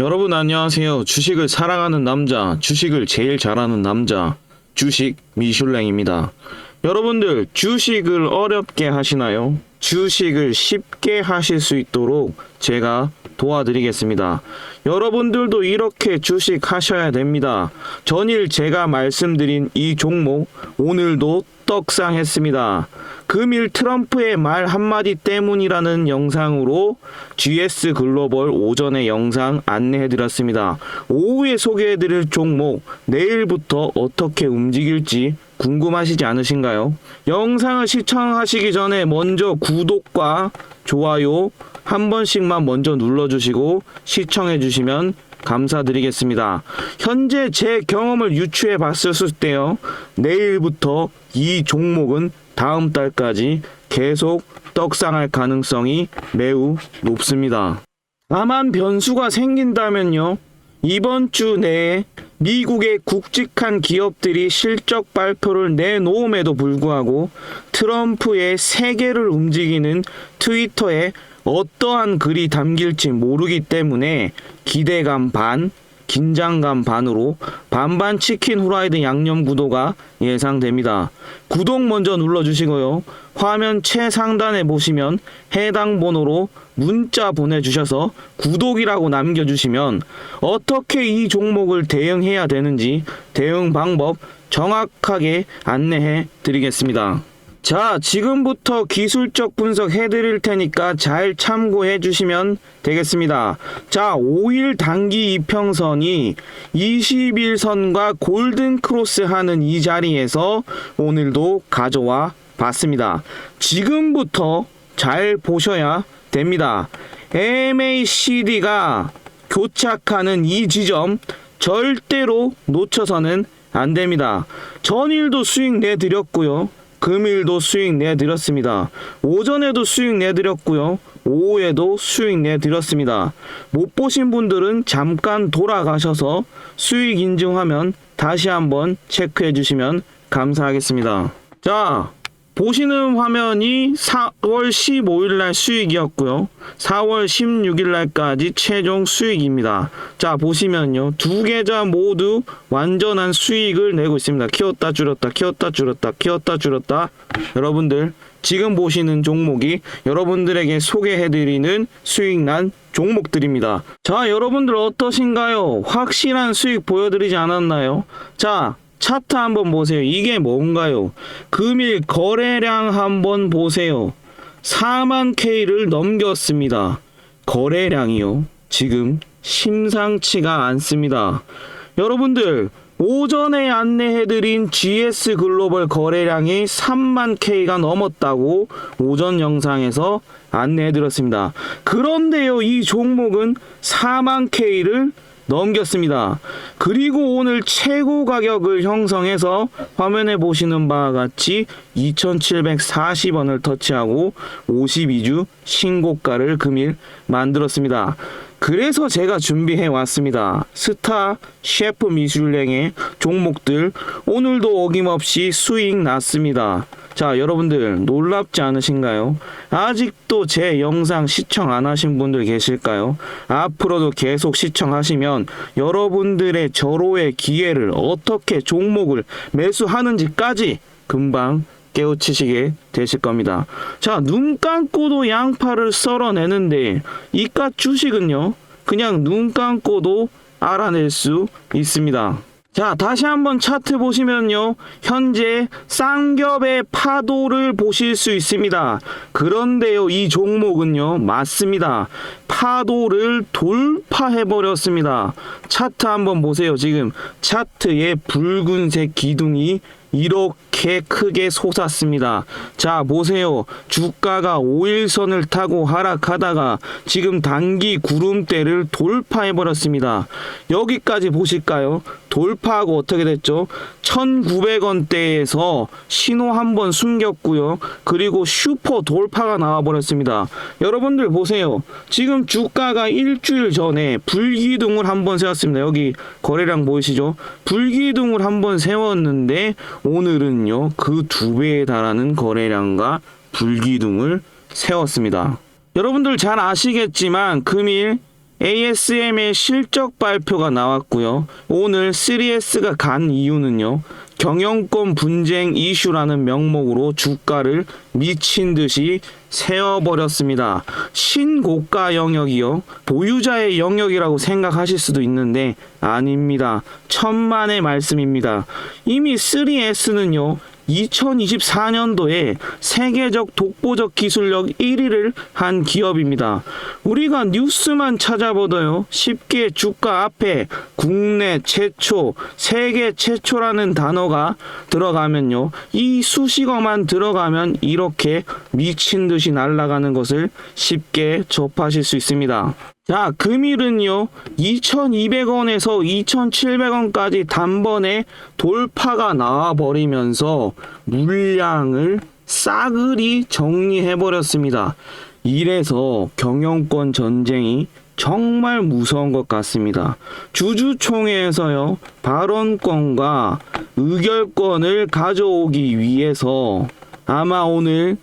여러분 안녕하세요. 주식을 사랑하는 남자, 주식을 제일 잘하는 남자, 주식 미슐랭입니다. 여러분들 주식을 어렵게 하시나요? 주식을 쉽게 하실 수 있도록 제가 도와드리겠습니다. 여러분들도 이렇게 주식 하셔야 됩니다. 전일 제가 말씀드린 이 종목 오늘도 떡상했습니다. 금일 트럼프의 말 한마디 때문이라는 영상으로 GS 글로벌 오전에 영상 안내해드렸습니다. 오후에 소개해드릴 종목 내일부터 어떻게 움직일지 궁금하시지 않으신가요? 영상을 시청하시기 전에 먼저 구독과 좋아요 한 번씩만 먼저 눌러주시고 시청해주시면 감사드리겠습니다. 현재 제 경험을 유추해 봤을 때요. 내일부터 이 종목은 다음 달까지 계속 떡상할 가능성이 매우 높습니다. 다만 변수가 생긴다면요. 이번 주 내에 미국의 굵직한 기업들이 실적 발표를 내놓음에도 불구하고 트럼프의 세계를 움직이는 트위터에 어떠한 글이 담길지 모르기 때문에 기대감 반, 긴장감 반으로 반반 치킨 후라이드 양념 구도가 예상됩니다. 구독 먼저 눌러주시고요. 화면 최상단에 보시면 해당 번호로 문자 보내주셔서 구독이라고 남겨주시면 어떻게 이 종목을 대응해야 되는지 대응 방법 정확하게 안내해 드리겠습니다. 자, 지금부터 기술적 분석 해드릴 테니까 잘 참고해 주시면 되겠습니다. 자, 5일 단기 이평선이 21선과 골든 크로스 하는 이 자리에서 오늘도 가져와 봤습니다. 지금부터 잘 보셔야 됩니다. MACD가 교착하는 이 지점 절대로 놓쳐서는 안 됩니다. 전일도 수익 내드렸고요. 금일도 수익 내드렸습니다. 오전에도 수익 내드렸고요. 오후에도 수익 내드렸습니다. 못 보신 분들은 잠깐 돌아가셔서 수익 인증하면 다시 한번 체크해 주시면 감사하겠습니다. 자, 보시는 화면이 4월 15일 날 수익이었고요. 4월 16일 날까지 최종 수익입니다. 자, 보시면요. 두 계좌 모두 완전한 수익을 내고 있습니다. 키웠다 줄였다 키웠다 줄였다 키웠다 줄였다. 여러분들 지금 보시는 종목이 여러분들에게 소개해드리는 수익난 종목들입니다. 자, 여러분들 어떠신가요? 확실한 수익 보여드리지 않았나요? 자, 차트 한번 보세요. 이게 뭔가요? 금일 거래량 한번 보세요. 4만 K를 넘겼습니다. 거래량이요. 지금 심상치가 않습니다. 여러분들, 오전에 안내해드린 GS 글로벌 거래량이 3만 K가 넘었다고 오전 영상에서 안내해드렸습니다. 그런데요, 이 종목은 4만 K를 넘겼습니다. 그리고 오늘 최고 가격을 형성해서 화면에 보시는 바와 같이 2,740원을 터치하고 52주 신고가를 금일 만들었습니다. 그래서 제가 준비해 왔습니다. 스타 셰프 미슐랭의 종목들 오늘도 어김없이 수익 났습니다. 자, 여러분들 놀랍지 않으신가요? 아직도 제 영상 시청 안 하신 분들 계실까요? 앞으로도 계속 시청하시면 여러분들의 절호의 기회를 어떻게 종목을 매수하는지까지 금방 깨우치시게 되실 겁니다. 자, 눈 감고도 양파를 썰어내는데 이깟 주식은요, 그냥 눈 감고도 알아낼 수 있습니다. 자, 다시 한번 차트 보시면요. 현재 쌍겹의 파도를 보실 수 있습니다. 그런데요, 이 종목은요, 맞습니다. 파도를 돌파해 버렸습니다. 차트 한번 보세요. 지금 차트에 붉은색 기둥이 이렇게 크게 솟았습니다. 자, 보세요. 주가가 5일선을 타고 하락하다가 지금 단기 구름대를 돌파해 버렸습니다. 여기까지 보실까요? 돌파하고 어떻게 됐죠? 1900원대에서 신호 한 번 숨겼고요. 그리고 슈퍼 돌파가 나와 버렸습니다. 여러분들 보세요. 지금 주가가 일주일 전에 불기둥을 한 번 세웠습니다. 여기 거래량 보이시죠? 불기둥을 한 번 세웠는데 오늘은요. 그 두 배에 달하는 거래량과 불기둥을 세웠습니다. 여러분들 잘 아시겠지만 금일 ASM의 실적 발표가 나왔고요. 오늘 3S가 간 이유는요. 경영권 분쟁 이슈라는 명목으로 주가를 미친 듯이 세어버렸습니다. 신고가 영역이요. 보유자의 영역이라고 생각하실 수도 있는데 아닙니다. 천만의 말씀입니다. 이미 3S는요. 2024년도에 세계적 독보적 기술력 1위를 한 기업입니다. 우리가 뉴스만 찾아보더요. 쉽게 주가 앞에 국내 최초, 세계 최초라는 단어가 들어가면요. 이 수식어만 들어가면 이렇게 미친 듯이 날아가는 것을 쉽게 접하실 수 있습니다. 자, 금일은요, 2,200원에서 2,700원까지 단번에 돌파가 나와버리면서 물량을 싸그리 정리해버렸습니다. 이래서 경영권 전쟁이 정말 무서운 것 같습니다. 주주총회에서요, 발언권과 의결권을 가져오기 위해서 아마 오늘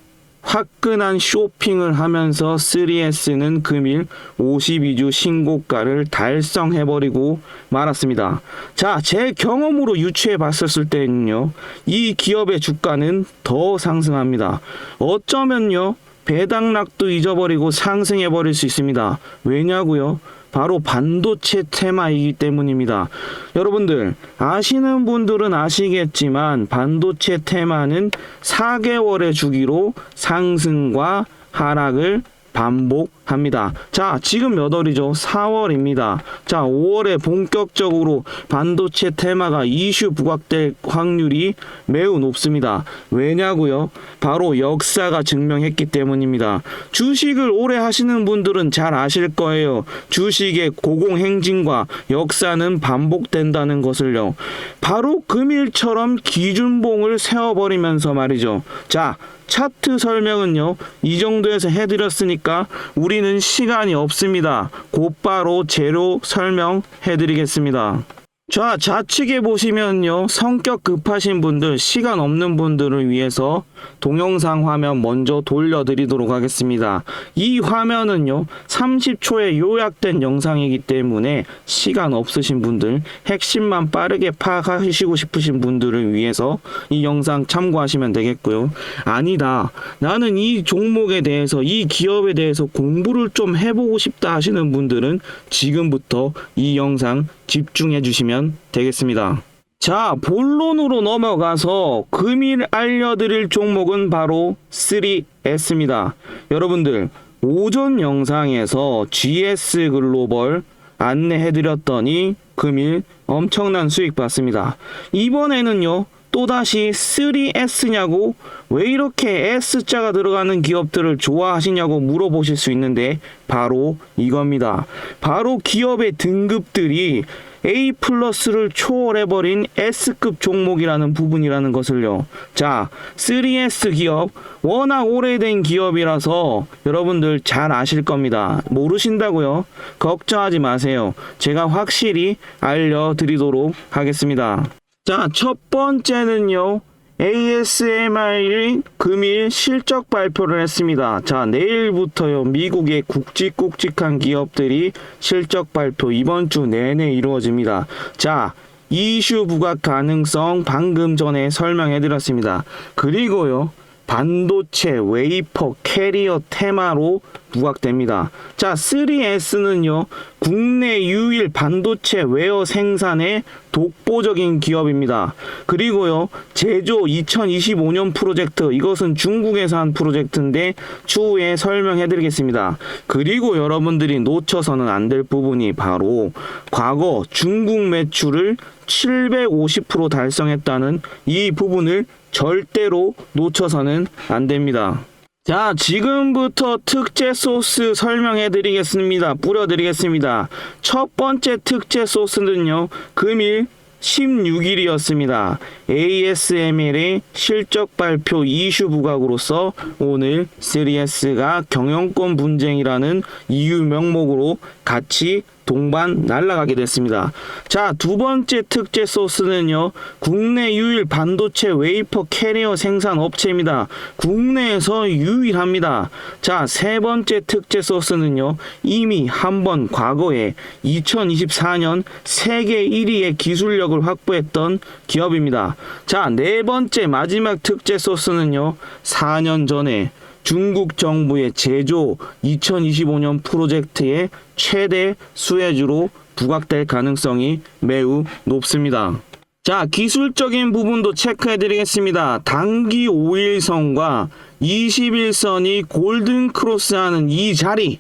화끈한 쇼핑을 하면서 3S는 금일 52주 신고가를 달성해버리고 말았습니다. 자, 제 경험으로 유추해 봤었을 때는요, 이 기업의 주가는 더 상승합니다. 어쩌면요, 배당락도 잊어버리고 상승해버릴 수 있습니다. 왜냐고요? 바로 반도체 테마이기 때문입니다. 여러분들 아시는 분들은 아시겠지만 반도체 테마는 4개월의 주기로 상승과 하락을 반복 합니다. 자, 지금 몇 월이죠? 4월입니다. 자, 5월에 본격적으로 반도체 테마가 이슈 부각될 확률이 매우 높습니다. 왜냐고요? 바로 역사가 증명했기 때문입니다. 주식을 오래 하시는 분들은 잘 아실 거예요. 주식의 고공행진과 역사는 반복된다는 것을요. 바로 금일처럼 기준봉을 세워버리면서 말이죠. 자, 차트 설명은요, 이 정도에서 해드렸으니까 우리는 시간이 없습니다. 곧바로 제로 설명해 드리겠습니다. 자, 좌측에 보시면요, 성격 급하신 분들, 시간 없는 분들을 위해서 동영상 화면 먼저 돌려드리도록 하겠습니다. 이 화면은요, 30초에 요약된 영상이기 때문에 시간 없으신 분들, 핵심만 빠르게 파악하시고 싶으신 분들을 위해서 이 영상 참고하시면 되겠고요. 아니다. 나는 이 종목에 대해서, 이 기업에 대해서 공부를 좀 해보고 싶다 하시는 분들은 지금부터 이 영상 집중해 주시면 되겠습니다. 자, 본론으로 넘어가서 금일 알려드릴 종목은 바로 3S입니다. 여러분들, 오전 영상에서 GS 글로벌 안내해드렸더니 금일 엄청난 수익 봤습니다. 이번에는요, 또다시 3S냐고 왜 이렇게 S자가 들어가는 기업들을 좋아하시냐고 물어보실 수 있는데 바로 이겁니다. 바로 기업의 등급들이 A 플러스를 초월해버린 S급 종목이라는 부분이라는 것을요. 자, 3S 기업 워낙 오래된 기업이라서 여러분들 잘 아실 겁니다. 모르신다고요? 걱정하지 마세요. 제가 확실히 알려드리도록 하겠습니다. 자, 첫 번째는요. ASMI 금일 실적 발표를 했습니다. 자, 내일부터요. 미국의 굵직굵직한 기업들이 실적 발표 이번 주 내내 이루어집니다. 자, 이슈 부각 가능성 방금 전에 설명해 드렸습니다. 그리고요. 반도체, 웨이퍼, 캐리어 테마로 부각됩니다. 자, 3S는요, 국내 유일 반도체 웨어 생산의 독보적인 기업입니다. 그리고요, 제조 2025년 프로젝트, 이것은 중국에서 한 프로젝트인데, 추후에 설명해 드리겠습니다. 그리고 여러분들이 놓쳐서는 안 될 부분이 바로, 과거 중국 매출을 750% 달성했다는 이 부분을 절대로 놓쳐서는 안 됩니다. 자, 지금부터 특제 소스 설명해 드리겠습니다. 뿌려 드리겠습니다. 첫 번째 특제 소스는요, 금일 16일이었습니다. ASML의 실적 발표 이슈 부각으로서 오늘 3S가 경영권 분쟁이라는 이유 명목으로 같이 동반 날아가게 됐습니다. 자, 두 번째 특제 소스는요. 국내 유일 반도체 웨이퍼 캐리어 생산 업체입니다. 국내에서 유일합니다. 자, 세 번째 특제 소스는요. 이미 한 번 과거에 2024년 세계 1위의 기술력을 확보했던 기업입니다. 자, 네 번째 마지막 특제 소스는요. 4년 전에 중국 정부의 제조 2025년 프로젝트의 최대 수혜주로 부각될 가능성이 매우 높습니다. 자, 기술적인 부분도 체크해 드리겠습니다. 단기 5일선과 21선이 골든 크로스하는 이 자리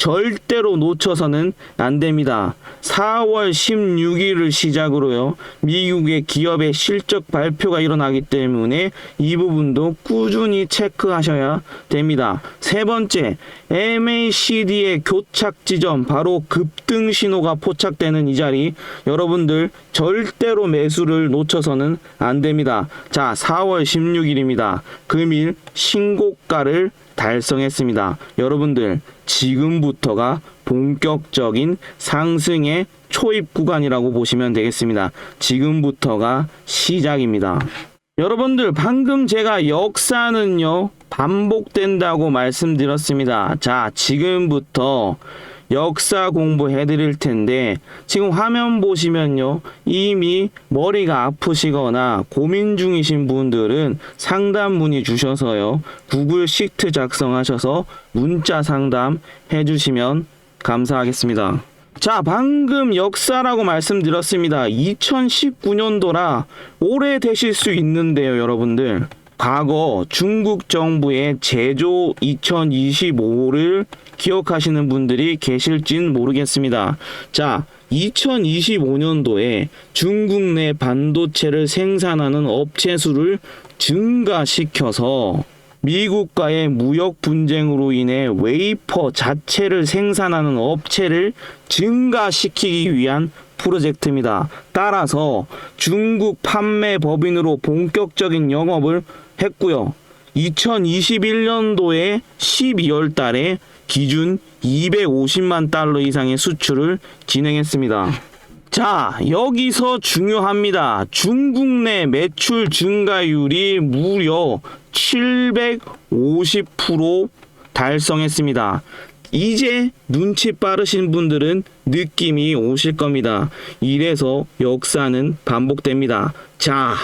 절대로 놓쳐서는 안 됩니다. 4월 16일을 시작으로요. 미국의 기업의 실적 발표가 일어나기 때문에 이 부분도 꾸준히 체크하셔야 됩니다. 세 번째, MACD의 교착 지점, 바로 급등 신호가 포착되는 이 자리, 여러분들 절대로 매수를 놓쳐서는 안 됩니다. 자, 4월 16일입니다. 금일 신고가를 달성했습니다. 여러분들 지금부터가 본격적인 상승의 초입 구간이라고 보시면 되겠습니다. 지금부터가 시작입니다. 여러분들 방금 제가 역사는요 반복된다고 말씀드렸습니다. 자 지금부터 역사 공부해 드릴 텐데 지금 화면 보시면요 이미 머리가 아프시거나 고민 중이신 분들은 상담 문의 주셔서요 구글 시트 작성하셔서 문자 상담 해 주시면 감사하겠습니다. 자, 방금 역사라고 말씀드렸습니다. 2019년도라 오래 되실 수 있는데요, 여러분들. 과거 중국 정부의 제조 2025를 기억하시는 분들이 계실진 모르겠습니다. 자, 2025년도에 중국 내 반도체를 생산하는 업체 수를 증가시켜서 미국과의 무역 분쟁으로 인해 웨이퍼 자체를 생산하는 업체를 증가시키기 위한 프로젝트입니다. 따라서 중국 판매 법인으로 본격적인 영업을 했고요. 2021년도에 12월 달에 기준 250만 달러 이상의 수출을 진행했습니다. 자, 여기서 중요합니다. 중국 내 매출 증가율이 무려 750% 달성했습니다. 이제 눈치 빠르신 분들은 느낌이 오실 겁니다. 이래서 역사는 반복됩니다. 자,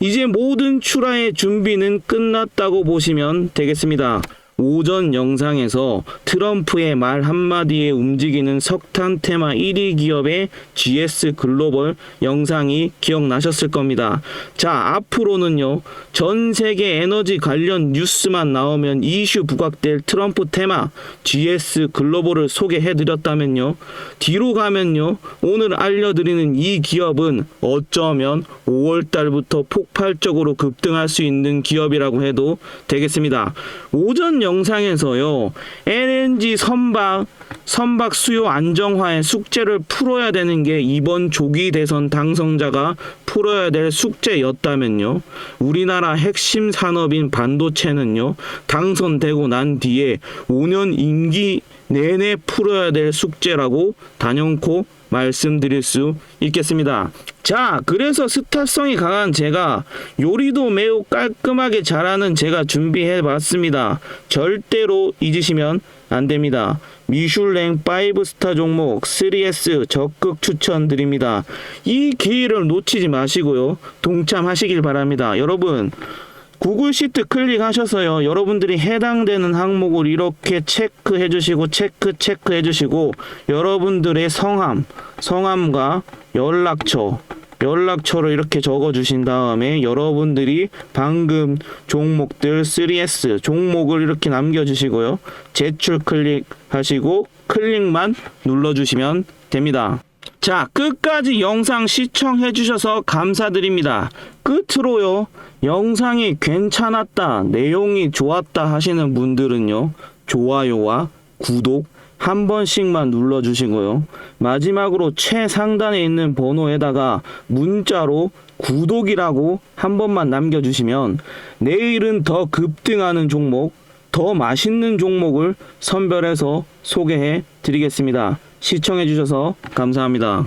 이제 모든 출하의 준비는 끝났다고 보시면 되겠습니다. 오전 영상에서 트럼프의 말 한마디에 움직이는 석탄 테마 1위 기업의 GS 글로벌 영상이 기억나셨을 겁니다. 자, 앞으로는요, 전 세계 에너지 관련 뉴스만 나오면 이슈 부각될 트럼프 테마 GS 글로벌을 소개해 드렸다면요, 뒤로 가면요, 오늘 알려드리는 이 기업은 어쩌면 5월 달부터 폭발적으로 급등할 수 있는 기업이라고 해도 되겠습니다. 오전 영상에서요. LNG 선박 선박 수요 안정화의 숙제를 풀어야 되는 게 이번 조기 대선 당선자가 풀어야 될 숙제였다면요. 우리나라 핵심 산업인 반도체는요. 당선되고 난 뒤에 5년 임기 내내 풀어야 될 숙제라고 단연코 말씀드릴 수 있겠습니다. 자, 그래서 스타성이 강한 제가 요리도 매우 깔끔하게 잘하는 제가 준비해 봤습니다. 절대로 잊으시면 안 됩니다. 미슐랭 5스타 종목 3S 적극 추천드립니다. 이 기회를 놓치지 마시고요. 동참하시길 바랍니다. 여러분, 구글 시트 클릭하셔서요. 여러분들이 해당되는 항목을 이렇게 체크해 주시고 체크 체크해 주시고 여러분들의 성함, 성함과 연락처 연락처를 이렇게 적어 주신 다음에 여러분들이 방금 종목들 3S 종목을 이렇게 남겨 주시고요. 제출 클릭하시고 클릭만 눌러 주시면 됩니다. 자, 끝까지 영상 시청해 주셔서 감사드립니다. 끝으로요. 영상이 괜찮았다, 내용이 좋았다 하시는 분들은요. 좋아요와 구독, 한 번씩만 눌러 주시고요. 마지막으로 최상단에 있는 번호에다가 문자로 구독이라고 한 번만 남겨 주시면 내일은 더 급등하는 종목, 더 맛있는 종목을 선별해서 소개해 드리겠습니다. 시청해 주셔서 감사합니다.